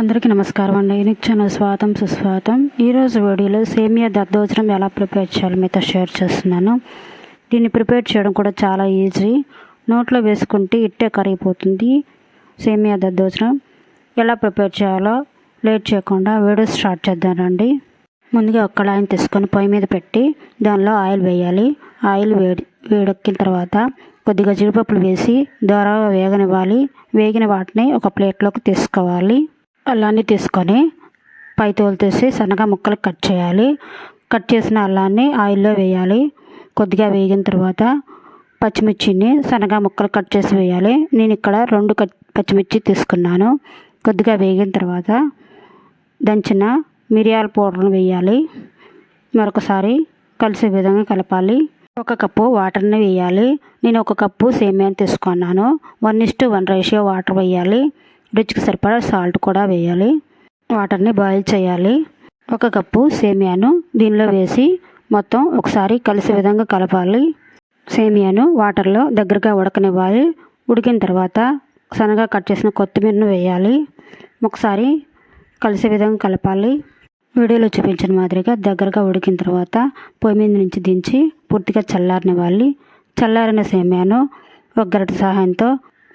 అందరికీ నమస్కారం అండి. యూనిక్ ఛానల్ స్వాతం సుస్వాతం ఈరోజు వీడియోలో సేమియా దద్దోజనం ఎలా ప్రిపేర్ చేయాలో మీతో షేర్ చేస్తున్నాను. దీన్ని ప్రిపేర్ చేయడం కూడా చాలా ఈజీ. నోట్లో వేసుకుంటే ఇట్టే కరిగిపోతుంది సేమియా దద్దోజనం. ఎలా ప్రిపేర్ చేయాలో లేట్ చేయకుండా వీడియో స్టార్ట్ చేద్దానండి ముందుగా ఒక కళాయిని తీసుకొని పొయ్యి మీద పెట్టి దానిలో ఆయిల్ వేయాలి. ఆయిల్ వేడి వేడెక్కిన తర్వాత కొద్దిగా జీడిపప్పులు వేసి దోరగా వేగనివ్వాలి. వేగిన వాటిని ఒక ప్లేట్లోకి తీసుకోవాలి. అల్లాన్ని తీసుకొని పై తోలు తీసి సన్నగా ముక్కలు కట్ చేయాలి. కట్ చేసిన అల్లాన్ని ఆయిల్లో వేయాలి. కొద్దిగా వేగిన తర్వాత పచ్చిమిర్చిని సన్నగా ముక్కలు కట్ చేసి వేయాలి. నేను ఇక్కడ రెండు కట్ పచ్చిమిర్చి తీసుకున్నాను. కొద్దిగా వేగిన తర్వాత దంచిన మిరియాల పౌడర్ను వేయాలి. మరొకసారి కలిసే విధంగా కలపాలి. ఒక కప్పు వాటర్ని వేయాలి. నేను ఒక కప్పు సేమియాని తీసుకున్నాను. One is to one ratio water వేయాలి. రుచికి సరిపడా సాల్ట్ కూడా వేయాలి. వాటర్ని బాయిల్ చేయాలి. ఒక కప్పు సేమియాను దీనిలో వేసి మొత్తం ఒకసారి కలిసే విధంగా కలపాలి. సేమియాను వాటర్లో దగ్గరగా ఉడకనివ్వాలి. ఉడికిన తర్వాత సన్నగా కట్ చేసిన కొత్తిమీరను వేయాలి. ఒకసారి కలిసే విధంగా కలపాలి. వీడియోలో చూపించిన మాదిరిగా దగ్గరగా ఉడికిన తర్వాత పొయ్యి మీద నుంచి దించి పూర్తిగా చల్లారనివ్వాలి. చల్లారిన సేమ్యాను ఒక గరిట సహాయంతో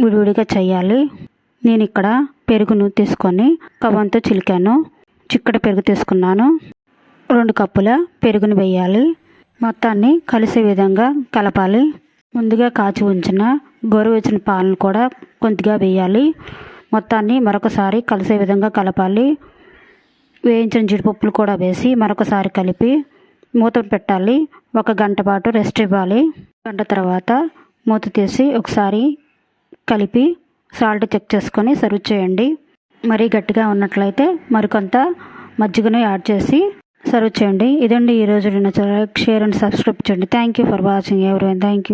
విడివిడిగా చేయాలి. నేను ఇక్కడ పెరుగును తీసుకొని కవ్వంతో చిలికాను. చిక్కటి పెరుగు తీసుకున్నాను. రెండు కప్పుల పెరుగును వేయాలి. మొత్తాన్ని కలిసే విధంగా కలపాలి. ముందుగా కాచి ఉంచిన గోరువెచ్చిన పాలను కూడా కొద్దిగా వేయాలి. మొత్తాన్ని మరొకసారి కలిసే విధంగా కలపాలి. వేయించిన జీడిపప్పులు కూడా వేసి మరొకసారి కలిపి మూత పెట్టాలి. ఒక గంట పాటు రెస్ట్ ఇవ్వాలి. గంట తర్వాత మూత తీసి ఒకసారి కలిపి సాల్ట్ చెక్ చేసుకొని సర్వ్ చేయండి. మరీ గట్టిగా ఉన్నట్లయితే మరికొంత మజ్జిగను యాడ్ చేసి సర్వ్ చేయండి. ఇదండి ఈరోజు నేను లైక్ షేర్ అండ్ సబ్స్క్రైబ్ చేయండి. థ్యాంక్ యూ ఫర్ వాచింగ్ ఎవరి థ్యాంక్ యూ